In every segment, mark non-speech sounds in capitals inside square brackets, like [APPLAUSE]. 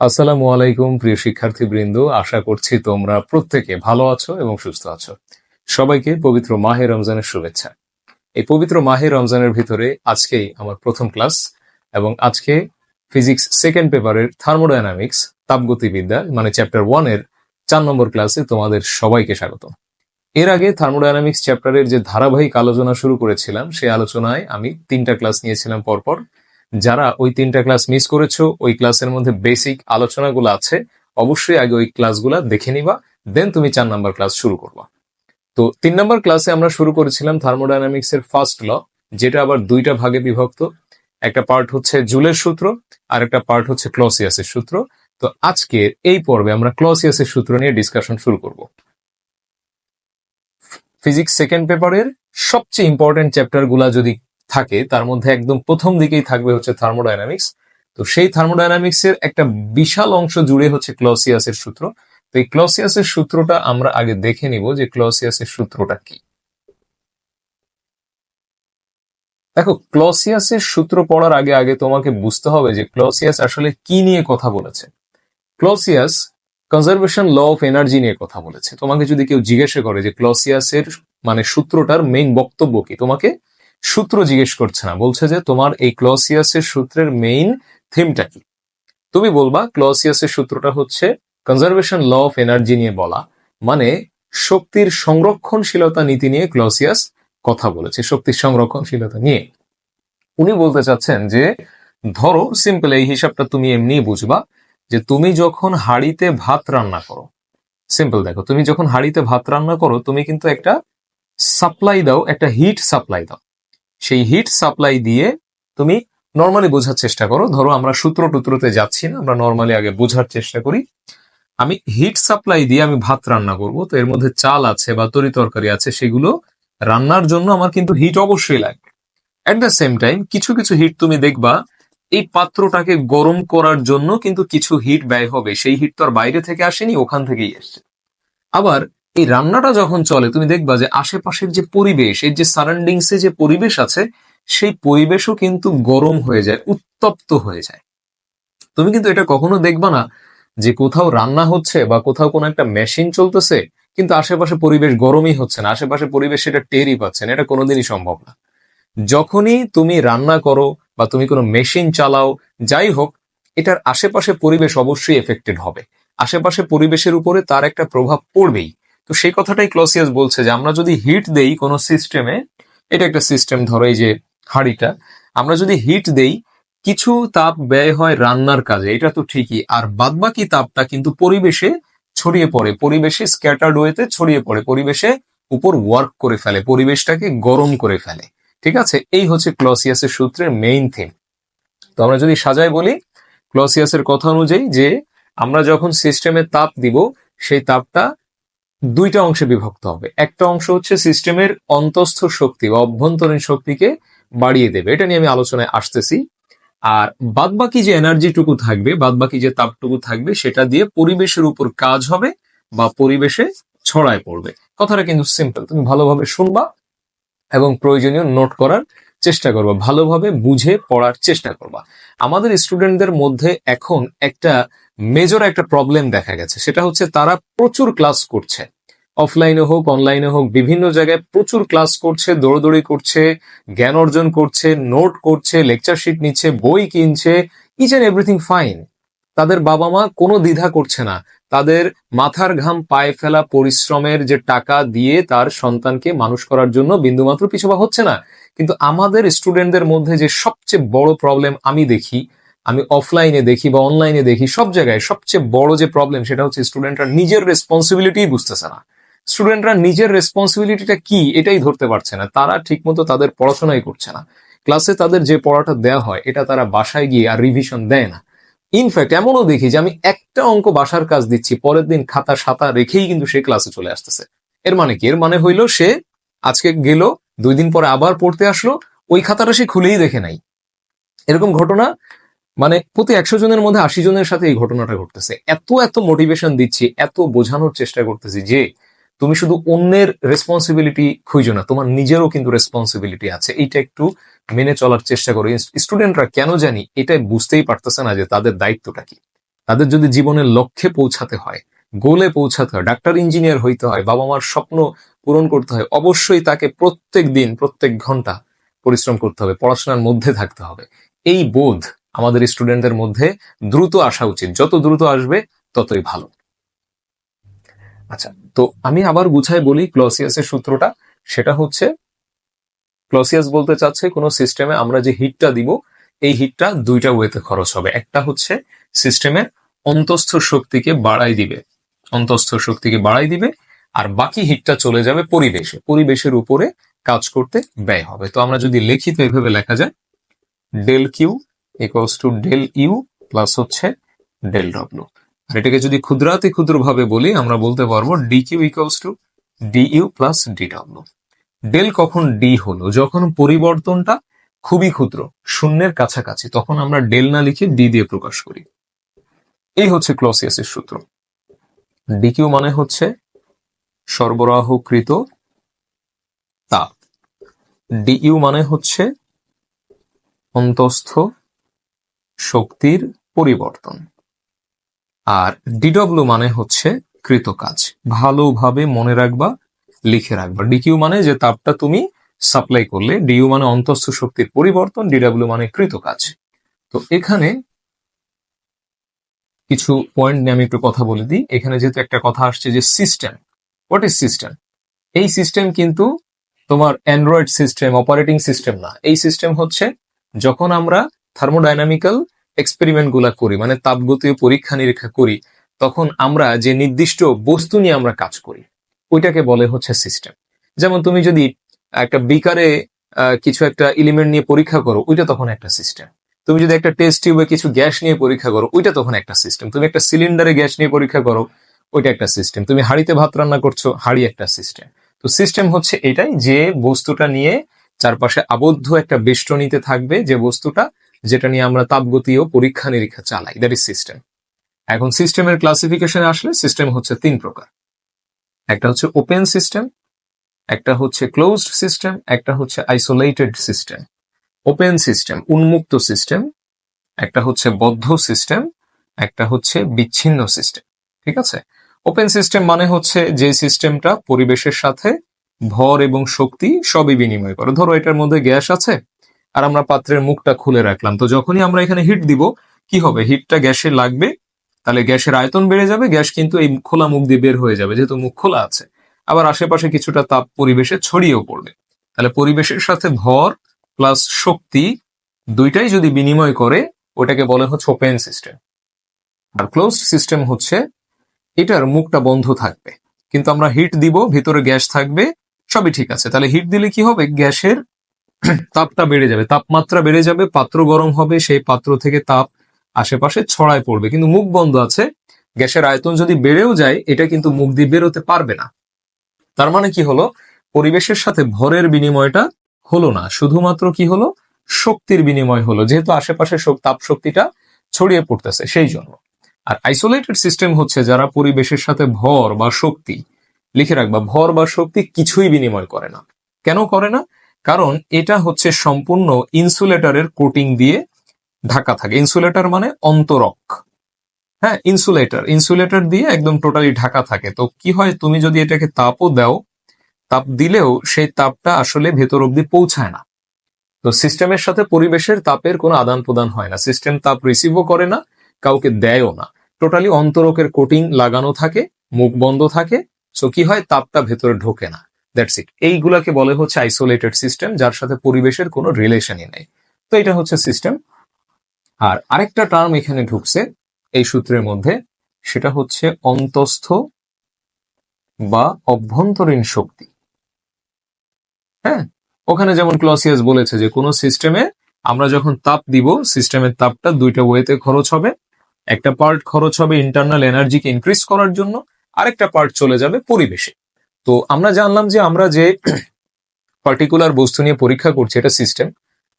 আসসালামু আলাইকুম, প্রিয় শিক্ষার্থীবৃন্দ। আশা করছি তোমরা প্রত্যেকে ভালো আছো এবং সুস্থ আছো। সবাইকে পবিত্র মাহে রমজানের শুভেচ্ছা। এই পবিত্র মাহে রমজানের ভিতরে আজকেই আমার প্রথম ক্লাস এবং আজকে ফিজিক্স সেকেন্ড পেপারের থার্মোডাইনামিক্স, তাপগতিবিদ্যা মানে চ্যাপ্টার ওয়ানের চার নম্বর ক্লাসে তোমাদের সবাইকে স্বাগত এর আগে থার্মোডাইনামিক্স চ্যাপ্টারের যে ধারাবাহিক আলোচনা শুরু করেছিলাম সেই আলোচনায় আমি তিনটা ক্লাস নিয়েছিলাম পরপর। যারা ওই তিনটা ক্লাস মিস করেছ, ওই ক্লাসের মধ্যে বেসিক আলোচনাগুলো আছে, অবশ্যই আগে ওই ক্লাসগুলা দেখে নিবা দেন তুমি চার নাম্বার ক্লাস শুরু করবা। তো তিন নাম্বার ক্লাসে আমরা শুরু করেছিলাম থার্মোডাইনামিক্স এর ফার্স্ট ল যেটা আবার দুইটা ভাগে বিভক্ত। একটা পার্ট হচ্ছে জুলের সূত্র, আর একটা পার্ট হচ্ছে ক্লসিয়াসের সূত্র। তো আজকের এই পর্বে আমরা ক্লসিয়াসের সূত্র নিয়ে ডিসকাশন শুরু করব। ফিজিক্স সেকেন্ড পেপারের সবচেয়ে ইম্পর্টেন্ট চ্যাপ্টারগুলা যদি থাকে, তার মধ্যে একদম প্রথম দিকেই থাকবে হচ্ছে থার্মোডাইনামিক্স। তো সেই থার্মোডাইনামিক্স এর একটা বিশাল অংশ জুড়ে হচ্ছে ক্লসিয়াসের সূত্র। তো এই ক্লসিয়াসের সূত্রটা আমরা আগে দেখে নিব যে ক্লসিয়াসের সূত্রটা কি। দেখো, ক্লসিয়াসের সূত্র পড়ার আগে আগে তোমাকে বুঝতে হবে যে ক্লসিয়াস আসলে কি নিয়ে কথা বলেছে। Clausius conservation law of energy নিয়ে কথা বলেছে। তোমাকে যদি কেউ জিজ্ঞাসা করে যে ক্লসিয়াসের মানে সূত্রটার মেইন বক্তব্য কি, তোমাকে সূত্র জিজ্ঞেস করছে না। বলছে যে, তোমার এই ক্লসিয়াসের সূত্রের মেইন থিমটা কি? তুমি বলবা, ক্লসিয়াসের সূত্রটা হচ্ছে কনজারভেশন ল অফ এনার্জি নিয়ে বলা। মানে শক্তির সংরক্ষণশীলতা নীতি নিয়ে ক্লসিয়াস কথা বলেছে, শক্তির সংরক্ষণশীলতা নিয়ে। উনি বলতে চাচ্ছেন যে, ধরো সিম্পল এই হিসাবটা তুমি এমনি বুঝবা যে, তুমি যখন হাড়িতে ভাত রান্না করো সিম্পল দেখো, তুমি যখন হাড়িতে ভাত রান্না করো, তুমি কিন্তু একটা সাপ্লাই দাও, একটা হিট সাপ্লাই দাও। সেই হিট সাপ্লাই দিয়ে তুমি নর্মালি বোঝার চেষ্টা করো। ধরো আমরা সূত্র টুত্রতে যাচ্ছি না, আমরা নর্মালি আগে বোঝার চেষ্টা করি। আমি হিট সাপ্লাই দিয়ে আমি ভাত রান্না করব। তো এর মধ্যে চাল আছে বা তরি তরকারি আছে, সেগুলো রান্নার জন্য আমার কিন্তু হিট অবশ্যই লাগবে অ্যাট দ্য সেম টাইম কিছু কিছু হিট তুমি দেখবা, এই পাত্রটাকে গরম করার জন্য কিন্তু কিছু হিট ব্যয় হবে। সেই হিট তো আর বাইরে থেকে আসেনি, ওখান থেকেই এসছে। আবার এই রান্নাটা যখন চলে, তুমি দেখবা যে আশেপাশের যে পরিবেশ, এর যে সারাউন্ডিংসে যে পরিবেশ আছে, সেই পরিবেশও কিন্তু গরম হয়ে যায়, উত্তপ্ত হয়ে যায়। তুমি কিন্তু এটা কখনো দেখবা না যে কোথাও রান্না হচ্ছে বা কোথাও কোনো একটা মেশিন চলতেছে, কিন্তু আশেপাশে পরিবেশ গরমই হচ্ছে না, আশেপাশে পরিবেশ সেটা টেরই পাচ্ছে না, এটা কোনোদিনই সম্ভব না। যখনই তুমি রান্না করো বা তুমি কোনো মেশিন চালাও, যাই হোক, এটার আশেপাশে পরিবেশ অবশ্যই এফেক্টেড হবে। আশেপাশে পরিবেশের উপরে তার একটা প্রভাব পড়বেই। তো সেই কথাটাই ক্লসিয়াস বলছে যে আমরা যদি হিট দেই কোনো সিস্টেমে এটা একটা সিস্টেম ধরো এই যে হাড়িটা, আমরা যদি হিট দেই, কিছু তাপ ব্যয় হয় রান্নার কাজে, এটা তো ঠিকই, আর বাদবাকি তাপটা কিন্তু পরিবেশে ছড়িয়ে পড়ে, পরিবেশে স্ক্যাটার্ড ওয়েতে ছড়িয়ে পড়ে, পরিবেশে উপর ওয়ার্ক করে ফেলে, পরিবেশটাকে গরম করে ফেলে, ঠিক আছে? এই হচ্ছে ক্লসিয়াসের সূত্রের মেইন থিম তো আমরা যদি সাজায় বলি, ক্লসিয়াসের কথা অনুযায়ী যে আমরা যখন সিস্টেমে তাপ দিব, সেই তাপটা দুইটা অংশে বিভক্ত হবে। একটা অংশ হচ্ছে সিস্টেমের অন্তস্থ শক্তি বা অভ্যন্তরীণ শক্তিকে বাড়িয়ে দেবে। এটা নিয়ে আমি আলোচনায় আসতেছি। আর বাদবাকি যে এনার্জিটুকু থাকবে, বাদবাকি যে তাপটুকু থাকবে, সেটা দিয়ে পরিবেশের উপর কাজ হবে বা পরিবেশে ছড়ায় পড়বে। কথাটা কিন্তু সিম্পল তুমি ভালোভাবে শুনবা এবং প্রয়োজনীয় নোট করার চেষ্টা করবা, ভালোভাবে বুঝে পড়ার চেষ্টা করবা। আমাদের স্টুডেন্টদের মধ্যে এখন একটা মেজর একটা প্রবলেম দেখা গেছে, সেটা হচ্ছে তারা প্রচুর ক্লাস করছে। অফলাইনে হোক অনলাইনে হোক, বিভিন্ন জায়গায় প্রচুর ক্লাস করছে, দৌড়দৌড়ি করছে, জ্ঞান অর্জন করছে নোট করছে লেকচার শিট নিচ্ছে, বই কিনছে ইচ অ্যান্ড এভরিথিং ফাইন তাদের বাবা মা কোনো দ্বিধা করছে না। তাদের মাথার ঘাম পায়ে ফেলা পরিশ্রমের যে টাকা দিয়ে তার সন্তানকে মানুষ করার জন্য বিন্দুমাত্র পিছুবা হচ্ছে না। কিন্তু আমাদের স্টুডেন্টদের মধ্যে যে সবচেয়ে বড় প্রবলেম আমি দেখি, আমি অফলাইনে দেখি বা অনলাইনে দেখি, সব জায়গায় সবচেয়ে বড় যে প্রবলেম সেটা হচ্ছে স্টুডেন্টরা নিজের রেসপন্সিবিলিটি বুঝতেছে না। স্টুডেন্টরা নিজের রেসপন্সিবিলিটিটা কি এটাই ধরতে পারছে না। তারা ঠিকমতো তাদের পড়াশোনাই করছে না। ক্লাসে তাদের যে পড়াটা দেওয়া হয়, এটা তারা বাসায় গিয়ে আর রিভিশন দেয় না। ইনফ্যাক্ট এমনও দেখি যে আমি একটা অঙ্ক বাসার কাজ দিচ্ছি, পরের দিন খাতা সাতা রেখেই কিন্তু সে ক্লাসে চলে আসতেছে। এর মানে কি? এর মানে হইল সে আজকে গেল দুই দিন পরে আবার পড়তে আসলো, ওই খাতাটা সে খুলেই দেখে নাই। এরকম ঘটনা মানে প্রতি একশো জনের মধ্যে আশি জনের সাথে এই ঘটনাটা ঘটতেছে। এত এত মোটিভেশন দিচ্ছি, এত বোঝানোর চেষ্টা করতেছি যে তুমি শুধু অন্যের রেসপন্সিবিলিটি খুঁজো না, তোমার নিজেরও কিন্তু রেসপন্সিবিলিটি আছে। এইটা একটু মেনে চলার চেষ্টা করো। স্টুডেন্টরা কেন জানি এটাই বুঝতেই পারতেছে না যে তাদের দায়িত্বটা কি। তাদের যদি জীবনের লক্ষ্যে পৌঁছাতে হয় গোলে পৌঁছাতে হয় ডাক্তার ইঞ্জিনিয়ার হইতে হয় বাবা মার স্বপ্ন পূরণ করতে হয়। অবশ্যই তাকে প্রত্যেক দিন, প্রত্যেক ঘণ্টা পরিশ্রম করতে হবে, পড়াশোনার মধ্যে থাকতে হবে। এই বোধ আমাদের স্টুডেন্টদের মধ্যে দ্রুত আসা উচিত। যত দ্রুত আসবে, ততই ভালো। আচ্ছা তো আমি আবার গুছাই বলি ক্লসিয়াসের সূত্রটা। সেটা হচ্ছে, ক্লসিয়াস বলতে চাচ্ছে কোনো সিস্টেমে আমরা যে হিটটা দিব, এই হিটটা দুইটা ওয়েতে খরচ হবে। একটা হচ্ছে সিস্টেমের অন্তস্থ শক্তিকে বাড়াই দিবে। অন্তস্থ শক্তিকে বাড়াই দিবে আর বাকি হিটটা চলে যাবে পরিবেশে। পরিবেশের উপরে কাজ করতে ব্যয় হবে। তো আমরা যদি লিখিত এভাবে লেখা যায়, del Q equals to del U plus হচ্ছে ডেল ডব্লিউ। আর এটাকে যদি ক্ষুদ্রাতি ক্ষুদ্রভাবে বলি, আমরা বলতে পারব d Q equals to d U plus d W del কখন ডি হলো? যখন পরিবর্তনটা খুবই ক্ষুদ্র, শূন্যের কাছাকাছি, তখন আমরা ডেল না লিখে ডি দিয়ে প্রকাশ করি। এই হচ্ছে ক্লসিয়াসের সূত্র। ডিকিউ মানে হচ্ছে সরবরাহকৃত তাপ ডিইউ মানে হচ্ছে অন্তস্থ শক্তির পরিবর্তন। আর ডিডব্লিউ মানে হচ্ছে কৃত কাজ ভালোভাবে মনে রাখবা, লিখে রাখবা। ডিকিউ মানে যে তাপটা তুমি সাপ্লাই করলে। ডিইউ মানে অন্তস্থ শক্তির পরিবর্তন, ডিডব্লিউ মানে কৃত কাজ তো এখানে কিছু পয়েন্ট নিয়ে আমি একটু কথা বলে দিই। এখানে যেহেতু একটা কথা আসছে যে সিস্টেম হোয়াট ইজ সিস্টেম এই সিস্টেম কিন্তু তোমার অ্যান্ড্রয়েড সিস্টেম অপারেটিং সিস্টেম না। এই সিস্টেম হচ্ছে যখন আমরা থার্মোডাইনামিক্যাল এক্সপেরিমেন্টগুলা করি মানে তাপগতীয় পরীক্ষা নিরীক্ষা করি, তখন আমরা যে নির্দিষ্ট বস্তু নিয়ে আমরা কাজ করি, ওইটাকে বলে হচ্ছে সিস্টেম যেমন তুমি যদি একটা বিকারে কিছু একটা এলিমেন্ট নিয়ে পরীক্ষা করো, ওইটা তখন একটা সিস্টেম তুমি যদি একটা টেস্ট টিউবে কিছু গ্যাস নিয়ে পরীক্ষা করো, ওইটা তখন একটা সিস্টেম তুমি একটা সিলিন্ডারে গ্যাস নিয়ে পরীক্ষা করো ওইটা একটা সিস্টেম তুমি হাড়িতে ভাত রান্না করছ, হাড়ি একটা সিস্টেম তো সিস্টেম হচ্ছে এটাই যে বস্তুটা নিয়ে চারপাশে আবদ্ধ একটা বেষ্টনীতে থাকবে যে বস্তুটা যেটা নিয়ে আমরা তাপগতীয় পরীক্ষা নিরীক্ষা চালাই। দ্যাট ইজ সিস্টেম এখন সিস্টেমের ক্লাসিফিকেশনে আসলে সিস্টেম হচ্ছে তিন প্রকার। একটা হচ্ছে ওপেন সিস্টেম একটা হচ্ছে ক্লোজড সিস্টেম একটা হচ্ছে আইসোলেটেড সিস্টেম ওপেন সিস্টেম উন্মুক্ত সিস্টেম একটা হচ্ছে বদ্ধ সিস্টেম একটা হচ্ছে বিচ্ছিন্ন সিস্টেম ঠিক আছে? ওপেন সিস্টেম মানে হচ্ছে যে সিস্টেমটা পরিবেশের সাথে ভর এবং শক্তি সবই বিনিময় করে। ধরো এটার মধ্যে গ্যাস আছে, আর আমরা পাত্রের মুখটা খুলে রাখলাম। তো যখনই আমরা এখানে হিট দিব, কি হবে? হিটটা গ্যাসে লাগবে, তাহলে গ্যাসের আয়তন বেড়ে যাবে, গ্যাস কিন্তু এই খোলা মুখ দিয়ে বের হয়ে যাবে, যেহেতু মুখ খোলা আছে। আবার আশেপাশে কিছুটা তাপ পরিবেশে ছড়িয়েও পড়বে। তাহলে পরিবেশের সাথে ভর প্লাস শক্তি দুইটাই যদি বিনিময় করে, ওটাকে বলে হচ্ছে ওপেন সিস্টেম আর ক্লোজ সিস্টেম হচ্ছে এটার মুখটা বন্ধ থাকবে। কিন্তু আমরা হিট দিব, ভিতরে গ্যাস থাকবে, সবই ঠিক আছে। তাহলে হিট দিলে কি হবে? গ্যাসের [CLEARS THROAT] তাপটা বেড়ে যাবে। তাপমাত্রা বেড়ে যাবে, পাত্র গরম হবে, সেই পাত্র থেকে তাপ আশেপাশে ছড়ায় পড়বে। কিন্তু মুখ বন্ধ আছে। গ্যাসের আয়তন যদি বেড়েও যায়, এটা কিন্তু মুখ দিয়ে বেরোতে পারবে না। তার মানে কি হলো? পরিবেশের সাথে ভরের বিনিময়টা হলো না। শুধুমাত্র কি হলো? শক্তির বিনিময় হলো। যেহেতু আশেপাশে তাপ শক্তিটা ছড়িয়ে পড়তেছে, সেই জন্য। আর আইসোলেটেড সিস্টেম হচ্ছে যারা পরিবেশের সাথে ভর বা শক্তি, লিখে রাখবা ভর বা শক্তি কিছুই বিনিময় করে না। কেন করে না? কারণ এটা হচ্ছে সম্পূর্ণ ইনসুলেটরের কোটিং দিয়ে ঢাকা থাকে। ইনসুলেটর মানে অন্তরক। হ্যাঁ ইনসুলেটর ইনসুলেটর দিয়ে একদম টোটালি ঢাকা থাকে। তো কি হয়? তুমি যদি এটাকে তাপও দাও, তাপ দিলেও সেই তাপটা আসলে ভেতর অব্দি পৌঁছায় না। তো সিস্টেমের সাথে পরিবেশের তাপের কোনো আদান প্রদান হয় না। সিস্টেম তাপ রিসিভও করে না, কাউকে দেয়ও না। টোটালি অন্তরকের কোটিং লাগানো থাকে, মুখ বন্ধ থাকে সো কি হয়? তাপটা ভেতরে ঢোকে না। দ্যাটস ইট এইগুলাকে বলে হচ্ছে আইসোলেটেড সিস্টেম যার সাথে পরিবেশের কোনো রিলেশনই নেই। তো এটা হচ্ছে সিস্টেম আর আরেকটা টার্ম এখানে ঢুকছে এই সূত্রের মধ্যে, সেটা হচ্ছে অন্তস্থ বা অভ্যন্তরীণ শক্তি। হ্যাঁ? ওখানে যেমন ক্লসিয়াস বলেছে যে কোনো সিস্টেমে আমরা যখন তাপ দিব সিস্টেমের তাপটা দুইটা ওয়েতে খরচ হবে। একটা পার্ট খরচ হবে ইন্টারনাল এনার্জিকে ইনক্রিজ করার জন্য, আরেকটা পার্ট চলে যাবে পরিবেশে। তো আমরা জানলাম যে আমরা যে [CLEARS THROAT] পার্টিকুলার বস্তু নিয়ে পরীক্ষা করছি, এটা সিস্টেম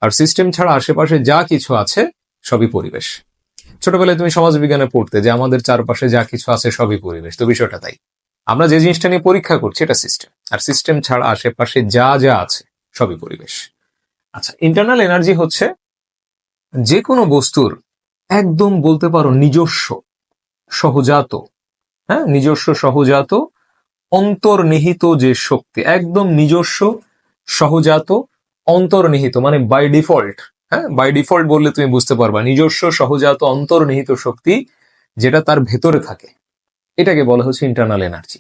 আর সিস্টেম ছাড়া আশেপাশে যা কিছু আছে, সবই পরিবেশ। ছোটবেলায় তুমি সমাজ বিজ্ঞানে পড়তে যে আমাদের চারপাশে যা কিছু আছে, সবই পরিবেশ। তো বিষয়টা তাই। আমরা যে জিনিসটা নিয়ে পরীক্ষা করছি, এটা সিস্টেম আর সিস্টেম ছাড়া আশেপাশে যা যা আছে, সবই পরিবেশ। আচ্ছা ইন্টারনাল এনার্জি হচ্ছে যে কোনো বস্তুর একদম বলতে পারো নিজস্ব, সহজাত হ্যাঁ? নিজস্ব, সহজাত, অন্তর্নিহিত যে শক্তি, একদম নিজস্ব, সহজাত, অন্তর্নিহিত মানে বাই ডিফল্ট হ্যাঁ? বাই ডিফল্ট বললে তুমি বুঝতে পারবা, নিজস্ব, সহজাত, অন্তর্নিহিত শক্তি যেটা তার ভেতরে থাকে। এটাকে বলা হচ্ছে ইন্টারনাল এনার্জি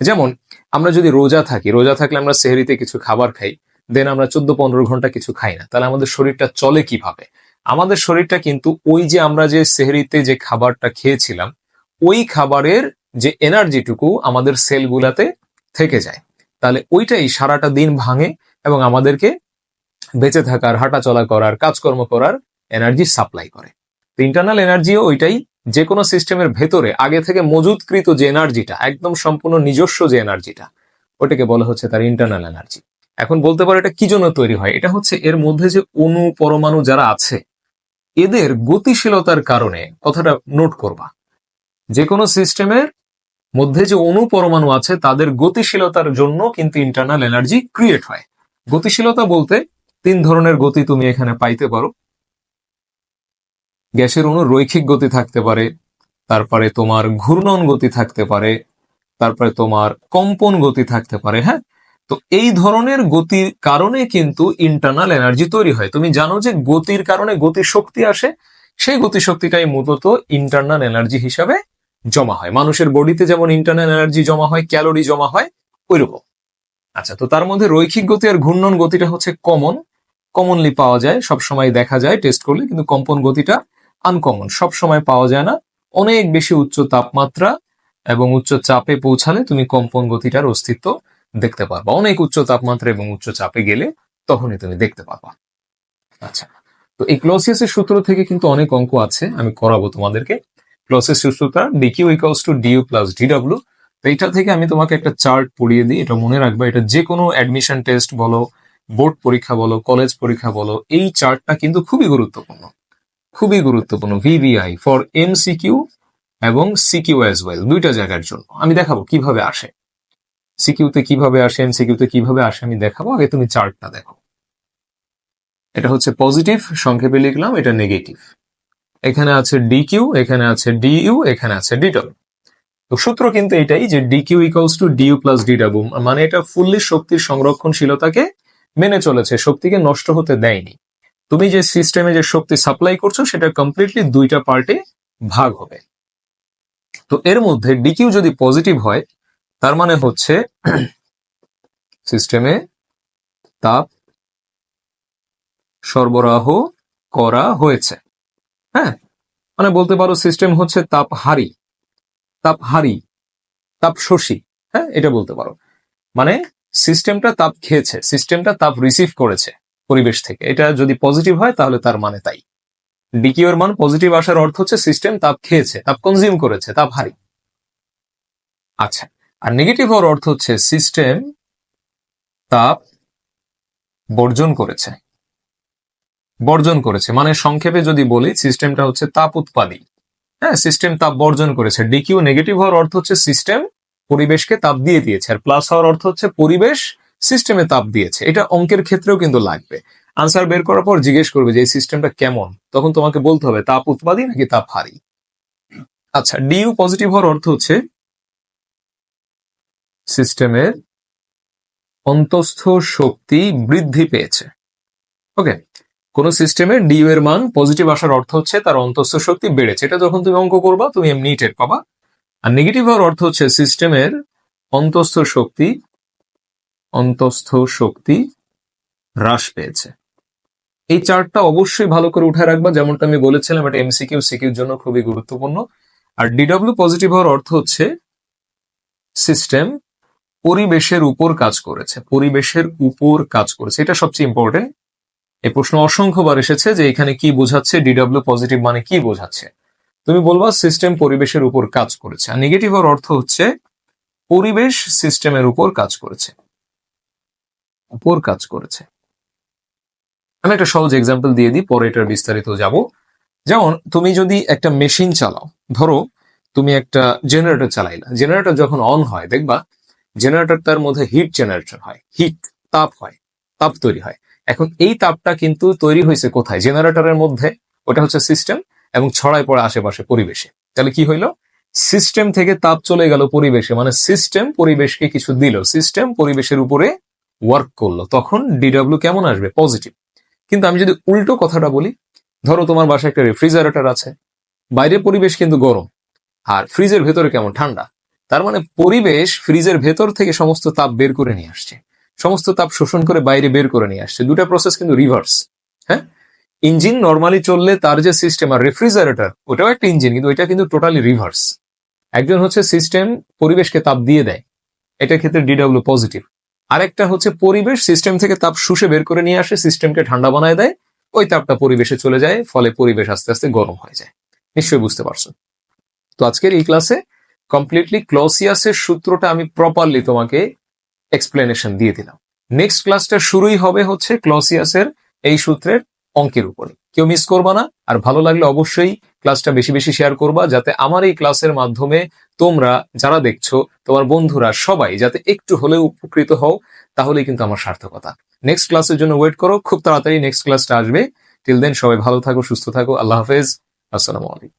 যেমন, আমরা যদি রোজা থাকি, রোজা থাকলে আমরা সেহরিতে কিছু খাবার খাই দেন আমরা চোদ্দ পনেরো ঘণ্টা কিছু খাই না, তাহলে আমাদের শরীরটা চলে কীভাবে? আমাদের শরীরটা কিন্তু ওই যে আমরা যে সেহরিতে যে খাবারটা খেয়েছিলাম, ওই খাবারের যে এনার্জিটুকু আমাদের সেলগুলাতে থেকে যায়। তাহলে ওইটাই সারাটা দিন ভাঙে এবং আমাদেরকে বেঁচে থাকার হাঁটা চলা করার, কাজকর্ম করার এনার্জি সাপ্লাই করে। তো ইন্টারনাল এনার্জিও ওইটাই যে কোনো সিস্টেমের ভেতরে, আগে থেকে মজুদকৃত যে এনার্জিটা একদম সম্পূর্ণ নিজস্ব যে এনার্জিটা ওটাকে বলা হচ্ছে তার ইন্টারনাল এনার্জি এখন বলতে পারো এটা কি জন্য তৈরি হয়? এটা হচ্ছে এর মধ্যে যে অণু, পরমাণু যারা আছে এদের গতিশীলতার কারণে কথাটা নোট করবা। যে কোনো সিস্টেমের মধ্যে যে অণু পরমাণু আছে, তাদের গতিশীলতার জন্য কিন্তু ইন্টারনাল এনার্জি ক্রিয়েট হয়। গতিশীলতা বলতে তিন ধরনের গতি তুমি এখানে পাইতে পারো। গ্যাসের অণু রৈখিক গতি থাকতে পারে, তারপরে তোমার ঘূর্ণন গতি থাকতে পারে, তারপরে তোমার কম্পন গতি থাকতে পারে হ্যাঁ? তো এই ধরনের গতির কারণে কিন্তু ইন্টারনাল এনার্জি তৈরি হয়। তুমি জানো যে গতির কারণে গতি শক্তি আসে, সেই গতি শক্তিটাই মূলত ইন্টারনাল এনার্জি হিসাবে জমা হয়। মানুষের বডিতে যেমন ইন্টারনাল এনার্জি জমা হয় ক্যালোরি জমা হয়, ওইরকম। আচ্ছা তো তার মধ্যে রৈখিক গতি আর ঘূর্ণন গতিটা হচ্ছে কমন কমনলি পাওয়া যায় সব সময় দেখা যায় টেস্ট করলে, কিন্তু কম্পন গতিটা আনকমন সব সময় পাওয়া যায় না। অনেক বেশি উচ্চ তাপমাত্রা এবং উচ্চ চাপে পৌঁছালে তুমি কম্পন গতিটার অস্তিত্ব দেখতে পারবা। অনেক উচ্চ তাপমাত্রা এবং উচ্চ চাপে গেলে তখনই তুমি দেখতে পারবা। আচ্ছা তো এই ক্লোসিয়াসের সূত্র থেকে কিন্তু অনেক অঙ্ক আছে, আমি করাবো তোমাদেরকে। ক্লোসিয়াস সূত্রটা d Q equals to d U plus d W তো এইটা থেকে আমি তোমাকে একটা চার্ট পড়িয়ে দিই, এটা মনে রাখবা, এটা যে কোনো অ্যাডমিশন টেস্ট বলো বোর্ড পরীক্ষা বলো কলেজ পরীক্ষা বলো, এই চার্টটা কিন্তু খুবই গুরুত্বপূর্ণ। খুবই গুরুত্বপূর্ণ ভিভিআই ফর এমসিকিউ এবং সিকিউ অ্যাজ ওয়েল দুইটা জায়গার জন্য। আমি দেখাবো কীভাবে আসে। সিকিউতে কীভাবে আসে এমসিকিউতে কীভাবে আসে আমি দেখাবো। আগে তুমি চার্টটা দেখো। এটা হচ্ছে পজিটিভ, সংক্ষেপে লিখলাম, এটা নেগেটিভ। এখানে আছে ডিকিউ এখানে আছে ডিইউ এখানে আছে ডিডব্লিউ তো সূত্র কিন্তু এটাই যে d Q equals to d U plus d W মানে এটা ফুললি শক্তির সংরক্ষণশীলতাকে মেনে চলেছে, শক্তিকে নষ্ট হতে দেয়নি। তুমি যে সিস্টেমে যে শক্তি সাপ্লাই করছ, সেটা কমপ্লিটলি দুইটা পার্টে ভাগ হবে। তো এর মধ্যে ডিকিউ যদি পজিটিভ হয় তার মানে হচ্ছে সিস্টেমে তাপ সরবরাহ করা হয়েছে। হ্যাঁ? মানে বলতে পারো সিস্টেম হচ্ছে তাপ হারি তাপ হারি তাপ শোষী হ্যাঁ? এটা বলতে পারো। মানে সিস্টেমটা তাপ খেয়েছে সিস্টেমটা তাপ রিসিভ করেছে পরিবেশ থেকে। এটা যদি পজিটিভ হয়, তাহলে তার মানে তাই। ডিকিউ এর মান পজিটিভ আসার অর্থ হচ্ছে সিস্টেম তাপ খেয়েছে, তাপ কনজিউম করেছে তাপ হারি আচ্ছা। আর নেগেটিভ হওয়ার অর্থ হচ্ছে সিস্টেম তাপ বর্জন করেছে। বর্জন করেছে। মানে সংক্ষেপে যদি বলি সিস্টেমটা হচ্ছে তাপ উৎপাদী। হ্যাঁ সিস্টেম তাপ বর্জন করেছে। ডিকিউ নেগেটিভ হওয়ার অর্থ হচ্ছে সিস্টেম পরিবেশকে তাপ দিয়ে দিয়েছে। আর প্লাস হওয়ার অর্থ হচ্ছে পরিবেশ সিস্টেমে তাপ দিয়েছে। এটা অঙ্কের ক্ষেত্রেও কিন্তু লাগবে। আনসার বের করার পর জিজ্ঞেস করবে যে, এই সিস্টেমটা কেমন? তখন তোমাকে বলতে হবে, তাপ উৎপাদী নাকি তাপ হারি? আচ্ছা ডিউ পজিটিভ হওয়ার অর্থ হচ্ছে সিস্টেমের অন্তস্থ শক্তি বৃদ্ধি পেয়েছে। ওকে, কোন সিস্টেমে ডিইউ এর মান পজিটিভ আসার অর্থ হচ্ছে তার অন্তস্থ শক্তি বেড়েছে। এটা যখন তুমি অঙ্ক করবা, তুমি এমনি টের পাবা। আর নেগেটিভ হওয়ার অর্থ হচ্ছে সিস্টেমের অন্তস্থ শক্তি অন্তস্থ শক্তি হ্রাস পেয়েছে। এই চার্টটা অবশ্যই ভালো করে উঠে রাখবা, যেমনটা আমি বলেছিলাম, এটা এমসিকিউ সিকিউর জন্য খুবই গুরুত্বপূর্ণ। আর ডিডব্লিউ পজিটিভ হওয়ার অর্থ হচ্ছে সিস্টেম পরিবেশের উপর কাজ করেছে, পরিবেশের উপর কাজ করেছে। এটা সবচেয়ে ইম্পর্টেন্ট এই প্রশ্ন অসংখ্যবার এসেছে যে এখানে কি বোঝাচ্ছে ডিডব্লিউ পজিটিভ মানে কি বোঝাচ্ছে। তুমি বলবা সিস্টেম পরিবেশের উপর কাজ করেছে, আর নেগেটিভ এর অর্থ হচ্ছে পরিবেশ সিস্টেমের উপর কাজ করেছে। উপর কাজ করেছে। আমি একটা সহজ এক্সাম্পল দিয়ে দিই, পরে এটার বিস্তারিত যাব। যেমন, তুমি যদি একটা মেশিন চালাও, ধরো তুমি একটা জেনারেটর চালাইলা জেনারেটর যখন অন হয়, দেখবা জেনারেটর তার মধ্যে হিট জেনারেটর হয়। হিট তাপ হয়। তাপ তৈরি হয়। এখন এই তাপটা কিন্তু তৈরি হয়েছে কোথায়? জেনারেটরের মধ্যে। ওটা হচ্ছে সিস্টেম এবং ছড়ায় পড়ে আশেপাশে পরিবেশে। তাহলে কি হইল? সিস্টেম থেকে তাপ চলে গেল পরিবেশে। মানে সিস্টেম পরিবেশকে কিছু দিল। সিস্টেম পরিবেশের উপরে ওয়ার্ক করল। তখন ডিডব্লিউ কেমন আসবে? পজিটিভ কিন্তু আমি যদি উল্টো কথাটা বলি, ধরো তোমার বাসায় একটা রেফ্রিজারেটর আছে। বাইরে পরিবেশ কিন্তু গরম। আর ফ্রিজের ভেতরে কেমন? ঠান্ডা। তার মানে পরিবেশ ফ্রিজের ভেতর থেকে সমস্ত তাপ বের করে নিয়ে আসছে। সমস্ত তাপ শোষণ করে বাইরে বের করে নিয়ে আসছে। দুটা প্রসেস কিন্তু রিভার্স হ্যাঁ? ইঞ্জিন নর্মালি চললে তার যে সিস্টেম আর রেফ্রিজারেটর ওটাও একটা ইঞ্জিন, কিন্তু ওইটা কিন্তু টোটালি রিভার্স একজন হচ্ছে সিস্টেম পরিবেশকে তাপ দিয়ে দেয় এটার ক্ষেত্রে ডিডব্লিউ পজিটিভ আরেকটা হচ্ছে পরিবেশ সিস্টেম থেকে তাপ শুষে বের করে নিয়ে আসে সিস্টেমকে ঠান্ডা বানায় দেয়, ওই তাপটা পরিবেশে চলে যায়, ফলে পরিবেশ আস্তে আস্তে গরম হয়ে যায়। নিশ্চয়ই বুঝতে পারছ। তো আজকের এই ক্লাসে কমপ্লিটলি ক্লসিয়াসের সূত্রটা আমি প্রপারলি তোমাকে এক্সপ্লেনেশন দিয়ে দিলাম। নেক্সট ক্লাসটা শুরুই হবে হচ্ছে ক্লসিয়াসের এই সূত্রের অঙ্কের উপরে। কেউ মিস করবা না, আর ভালো লাগলে অবশ্যই ক্লাসটা বেশি বেশি শেয়ার করবা, যাতে আমার এই ক্লাসের মাধ্যমে তোমরা যারা দেখছ, তোমার বন্ধুরা সবাই যাতে একটু হলেও উপকৃত হও, তাহলেই কিন্তু আমার সার্থকতা। নেক্সট ক্লাসের জন্য ওয়েট করো, খুব তাড়াতাড়ি নেক্সট ক্লাসটা আসবে। টিল দেন সবাই ভালো থাকো, সুস্থ থাকো, আল্লাহ হাফেজ, আসসালামু আলাইকুম।